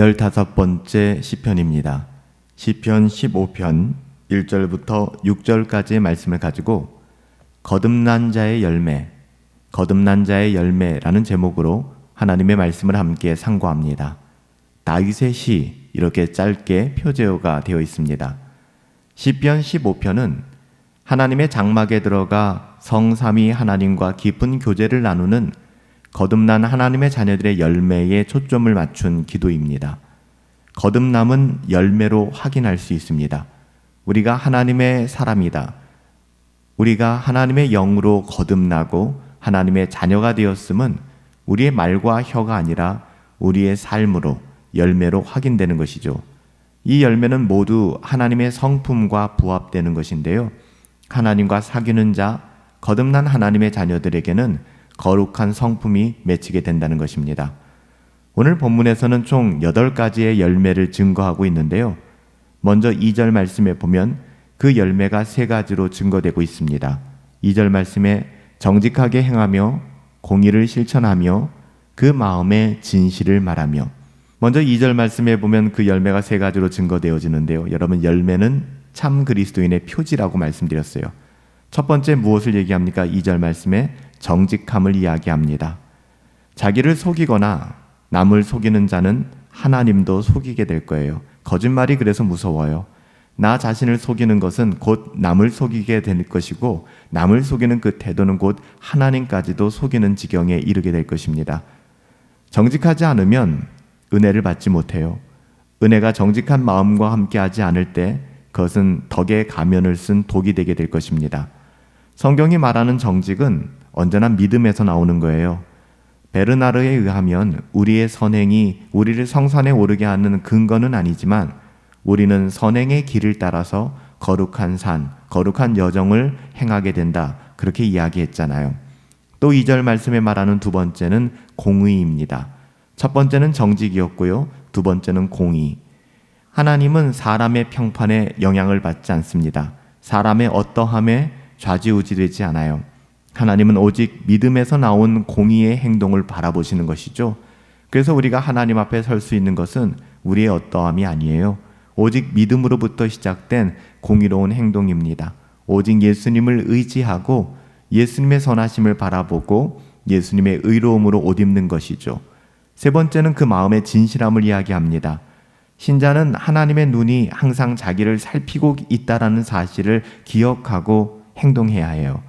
열다섯 번째 시편입니다. 시편 15편 1절부터 6절까지의 말씀을 가지고 거듭난 자의 열매, 거듭난 자의 열매라는 제목으로 하나님의 말씀을 함께 상고합니다. 다윗의 시 이렇게 짧게 표제어가 되어 있습니다. 시편 15편은 하나님의 장막에 들어가 성삼위 하나님과 깊은 교제를 나누는 거듭난 하나님의 자녀들의 열매에 초점을 맞춘 기도입니다. 거듭남은 열매로 확인할 수 있습니다. 우리가 하나님의 사람이다. 우리가 하나님의 영으로 거듭나고 하나님의 자녀가 되었음은 우리의 말과 혀가 아니라 우리의 삶으로 열매로 확인되는 것이죠. 이 열매는 모두 하나님의 성품과 부합되는 것인데요. 하나님과 사귀는 자, 거듭난 하나님의 자녀들에게는 거룩한 성품이 맺히게 된다는 것입니다. 오늘 본문에서는 총 8가지의 열매를 증거하고 있는데요. 먼저 2절 말씀에 보면 그 열매가 세 가지로 증거되고 있습니다. 2절 말씀에 정직하게 행하며 공의를 실천하며 그 마음의 진실을 말하며 먼저 2절 말씀에 보면 그 열매가 세 가지로 증거되어지는데요. 여러분 열매는 참 그리스도인의 표지라고 말씀드렸어요. 첫 번째 무엇을 얘기합니까? 2절 말씀에 정직함을 이야기합니다. 자기를 속이거나 남을 속이는 자는 하나님도 속이게 될 거예요. 거짓말이 그래서 무서워요. 나 자신을 속이는 것은 곧 남을 속이게 될 것이고 남을 속이는 그 태도는 곧 하나님까지도 속이는 지경에 이르게 될 것입니다. 정직하지 않으면 은혜를 받지 못해요. 은혜가 정직한 마음과 함께하지 않을 때 그것은 덕의 가면을 쓴 독이 되게 될 것입니다. 성경이 말하는 정직은 언제나 믿음에서 나오는 거예요. 베르나르에 의하면 우리의 선행이 우리를 성산에 오르게 하는 근거는 아니지만 우리는 선행의 길을 따라서 거룩한 산, 거룩한 여정을 행하게 된다. 그렇게 이야기했잖아요. 또 2절 말씀에 말하는 두 번째는 공의입니다. 첫 번째는 정직이었고요. 두 번째는 공의. 하나님은 사람의 평판에 영향을 받지 않습니다. 사람의 어떠함에 좌지우지되지 않아요. 하나님은 오직 믿음에서 나온 공의의 행동을 바라보시는 것이죠. 그래서 우리가 하나님 앞에 설 수 있는 것은 우리의 어떠함이 아니에요. 오직 믿음으로부터 시작된 공의로운 행동입니다. 오직 예수님을 의지하고 예수님의 선하심을 바라보고 예수님의 의로움으로 옷 입는 것이죠. 세 번째는 그 마음의 진실함을 이야기합니다. 신자는 하나님의 눈이 항상 자기를 살피고 있다라는 사실을 기억하고 행동해야 해요.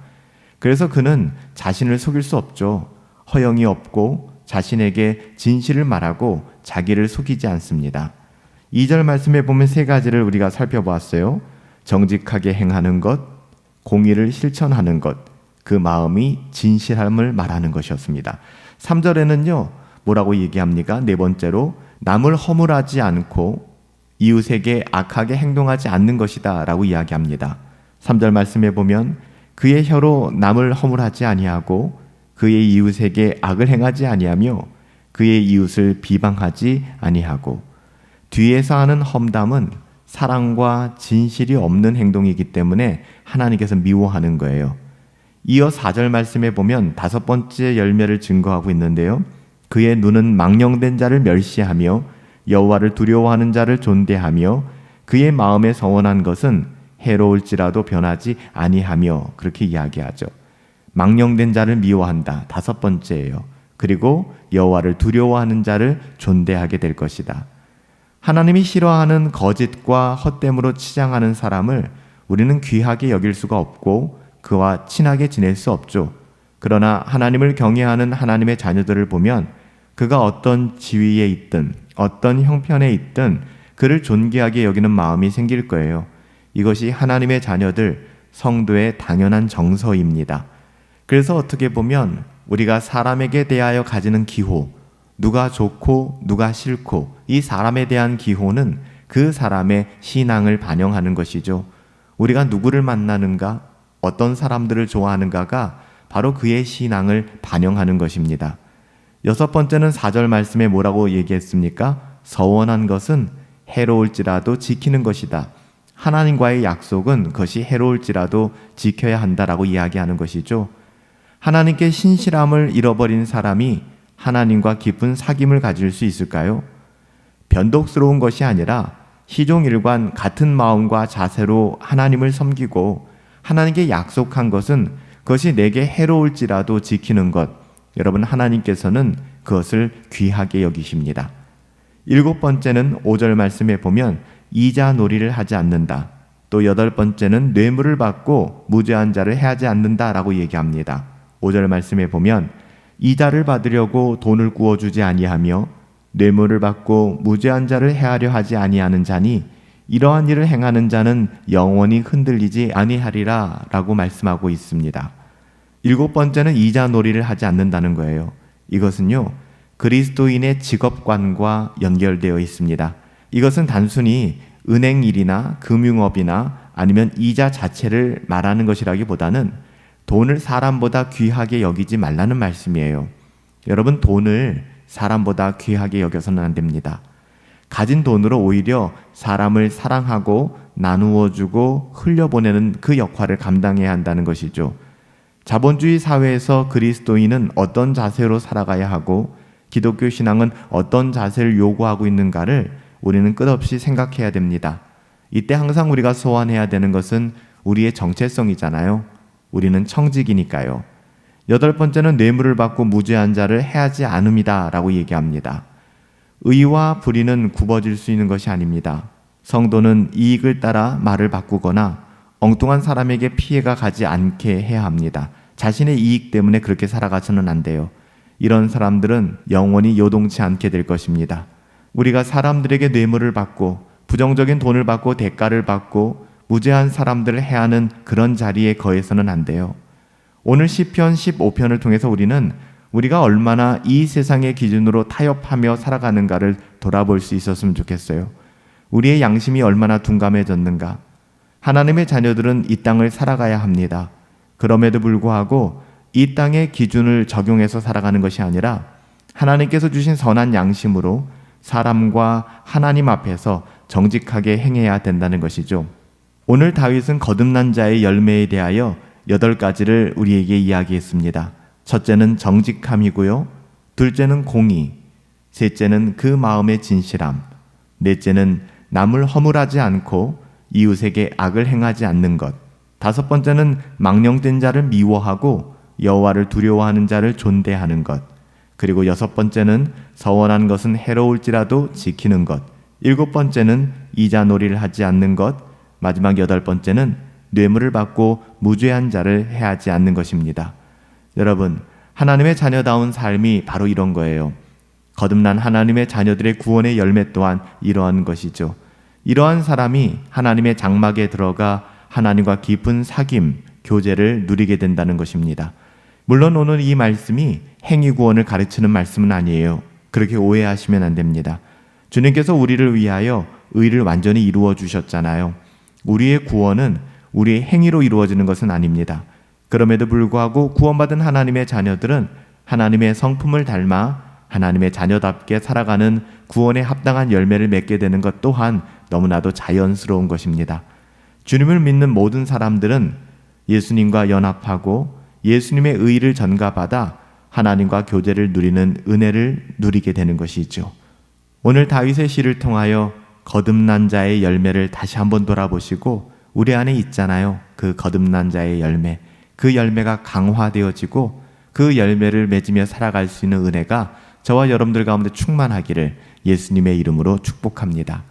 그래서 그는 자신을 속일 수 없죠. 허영이 없고 자신에게 진실을 말하고 자기를 속이지 않습니다. 2절 말씀에 보면 세 가지를 우리가 살펴보았어요. 정직하게 행하는 것, 공의를 실천하는 것, 그 마음이 진실함을 말하는 것이었습니다. 3절에는요, 뭐라고 얘기합니까? 네 번째로, 남을 허물하지 않고 이웃에게 악하게 행동하지 않는 것이다 라고 이야기합니다. 3절 말씀에 보면 그의 혀로 남을 허물하지 아니하고 그의 이웃에게 악을 행하지 아니하며 그의 이웃을 비방하지 아니하고 뒤에서 하는 험담은 사랑과 진실이 없는 행동이기 때문에 하나님께서 미워하는 거예요. 이어 4절 말씀에 보면 다섯 번째 열매를 증거하고 있는데요. 그의 눈은 망령된 자를 멸시하며 여호와를 두려워하는 자를 존대하며 그의 마음에 서원한 것은 해로울지라도 변하지 아니하며 그렇게 이야기하죠. 망령된 자를 미워한다. 다섯 번째예요. 그리고 여호와를 두려워하는 자를 존대하게 될 것이다. 하나님이 싫어하는 거짓과 헛됨으로 치장하는 사람을 우리는 귀하게 여길 수가 없고 그와 친하게 지낼 수 없죠. 그러나 하나님을 경외하는 하나님의 자녀들을 보면 그가 어떤 지위에 있든 어떤 형편에 있든 그를 존귀하게 여기는 마음이 생길 거예요. 이것이 하나님의 자녀들 성도의 당연한 정서입니다. 그래서 어떻게 보면 우리가 사람에게 대하여 가지는 기호, 누가 좋고 누가 싫고 이 사람에 대한 기호는 그 사람의 신앙을 반영하는 것이죠. 우리가 누구를 만나는가, 어떤 사람들을 좋아하는가가 바로 그의 신앙을 반영하는 것입니다. 여섯 번째는 4절 말씀에 뭐라고 얘기했습니까? 서원한 것은 해로울지라도 지키는 것이다. 하나님과의 약속은 그것이 해로울지라도 지켜야 한다라고 이야기하는 것이죠. 하나님께 신실함을 잃어버린 사람이 하나님과 깊은 사귐을 가질 수 있을까요? 변덕스러운 것이 아니라 희종일관 같은 마음과 자세로 하나님을 섬기고 하나님께 약속한 것은 그것이 내게 해로울지라도 지키는 것. 여러분 하나님께서는 그것을 귀하게 여기십니다. 일곱 번째는 5절 말씀에 보면 이자 놀이를 하지 않는다. 또 여덟 번째는 뇌물을 받고 무죄한 자를 해하지 않는다라고 얘기합니다. 5절 말씀에 보면 이자를 받으려고 돈을 구워 주지 아니하며 뇌물을 받고 무죄한 자를 해하려 하지 아니하는 자니 이러한 일을 행하는 자는 영원히 흔들리지 아니하리라라고 말씀하고 있습니다. 일곱 번째는 이자 놀이를 하지 않는다는 거예요. 이것은요. 그리스도인의 직업관과 연결되어 있습니다. 이것은 단순히 은행 일이나 금융업이나 아니면 이자 자체를 말하는 것이라기보다는 돈을 사람보다 귀하게 여기지 말라는 말씀이에요. 여러분 돈을 사람보다 귀하게 여겨서는 안 됩니다. 가진 돈으로 오히려 사람을 사랑하고 나누어 주고 흘려보내는 그 역할을 감당해야 한다는 것이죠. 자본주의 사회에서 그리스도인은 어떤 자세로 살아가야 하고 기독교 신앙은 어떤 자세를 요구하고 있는가를 우리는 끝없이 생각해야 됩니다. 이때 항상 우리가 소환해야 되는 것은 우리의 정체성이잖아요. 우리는 청직이니까요. 여덟 번째는 뇌물을 받고 무죄한 자를 해하지 않음이다 라고 얘기합니다. 의와 불의는 굽어질 수 있는 것이 아닙니다. 성도는 이익을 따라 말을 바꾸거나 엉뚱한 사람에게 피해가 가지 않게 해야 합니다. 자신의 이익 때문에 그렇게 살아가서는 안 돼요. 이런 사람들은 영원히 요동치 않게 될 것입니다. 우리가 사람들에게 뇌물을 받고 부정적인 돈을 받고 대가를 받고 무죄한 사람들을 해하는 그런 자리에 거해서는 안 돼요. 오늘 시편 15편을 통해서 우리는 우리가 얼마나 이 세상의 기준으로 타협하며 살아가는가를 돌아볼 수 있었으면 좋겠어요. 우리의 양심이 얼마나 둔감해졌는가. 하나님의 자녀들은 이 땅을 살아가야 합니다. 그럼에도 불구하고 이 땅의 기준을 적용해서 살아가는 것이 아니라 하나님께서 주신 선한 양심으로 사람과 하나님 앞에서 정직하게 행해야 된다는 것이죠. 오늘 다윗은 거듭난 자의 열매에 대하여 여덟 가지를 우리에게 이야기했습니다. 첫째는 정직함이고요. 둘째는 공의. 셋째는 그 마음의 진실함. 넷째는 남을 허물하지 않고 이웃에게 악을 행하지 않는 것. 다섯 번째는 망령된 자를 미워하고 여호와를 두려워하는 자를 존대하는 것. 그리고 여섯 번째는 서원한 것은 해로울지라도 지키는 것. 일곱 번째는 이자 놀이를 하지 않는 것. 마지막 여덟 번째는 뇌물을 받고 무죄한 자를 해하지 않는 것입니다. 여러분, 하나님의 자녀다운 삶이 바로 이런 거예요. 거듭난 하나님의 자녀들의 구원의 열매 또한 이러한 것이죠. 이러한 사람이 하나님의 장막에 들어가 하나님과 깊은 사귐, 교제를 누리게 된다는 것입니다. 물론 오늘 이 말씀이 행위 구원을 가르치는 말씀은 아니에요. 그렇게 오해하시면 안 됩니다. 주님께서 우리를 위하여 의를 완전히 이루어 주셨잖아요. 우리의 구원은 우리의 행위로 이루어지는 것은 아닙니다. 그럼에도 불구하고 구원받은 하나님의 자녀들은 하나님의 성품을 닮아 하나님의 자녀답게 살아가는 구원에 합당한 열매를 맺게 되는 것 또한 너무나도 자연스러운 것입니다. 주님을 믿는 모든 사람들은 예수님과 연합하고 예수님의 의를 전가받아 하나님과 교제를 누리는 은혜를 누리게 되는 것이죠. 오늘 다윗의 시를 통하여 거듭난 자의 열매를 다시 한번 돌아보시고 우리 안에 있잖아요. 그 거듭난 자의 열매. 그 열매가 강화되어지고 그 열매를 맺으며 살아갈 수 있는 은혜가 저와 여러분들 가운데 충만하기를 예수님의 이름으로 축복합니다.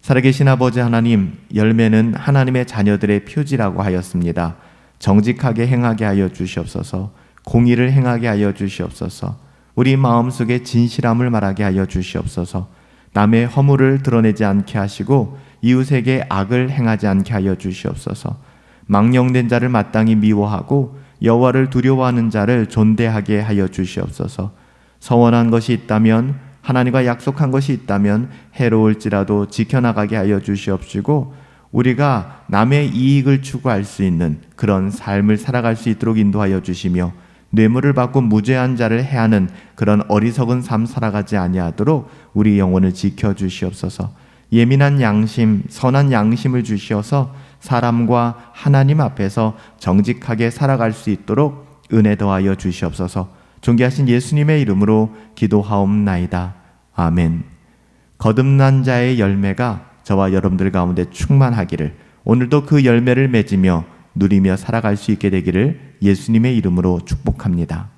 살아계신 아버지 하나님, 열매는 하나님의 자녀들의 표지라고 하였습니다. 정직하게 행하게 하여 주시옵소서. 공의를 행하게 하여 주시옵소서. 우리 마음속에 진실함을 말하게 하여 주시옵소서. 남의 허물을 드러내지 않게 하시고 이웃에게 악을 행하지 않게 하여 주시옵소서. 망령된 자를 마땅히 미워하고 여호와를 두려워하는 자를 존대하게 하여 주시옵소서. 서원한 것이 있다면 하나님과 약속한 것이 있다면 해로울지라도 지켜나가게 하여 주시옵시고 우리가 남의 이익을 추구할 수 있는 그런 삶을 살아갈 수 있도록 인도하여 주시며 뇌물을 받고 무죄한 자를 해하는 그런 어리석은 삶 살아가지 아니하도록 우리 영혼을 지켜 주시옵소서. 예민한 양심, 선한 양심을 주시어서 사람과 하나님 앞에서 정직하게 살아갈 수 있도록 은혜 더하여 주시옵소서. 존귀하신 예수님의 이름으로 기도하옵나이다. 아멘. 거듭난 자의 열매가 저와 여러분들 가운데 충만하기를 오늘도 그 열매를 맺으며 누리며 살아갈 수 있게 되기를 예수님의 이름으로 축복합니다.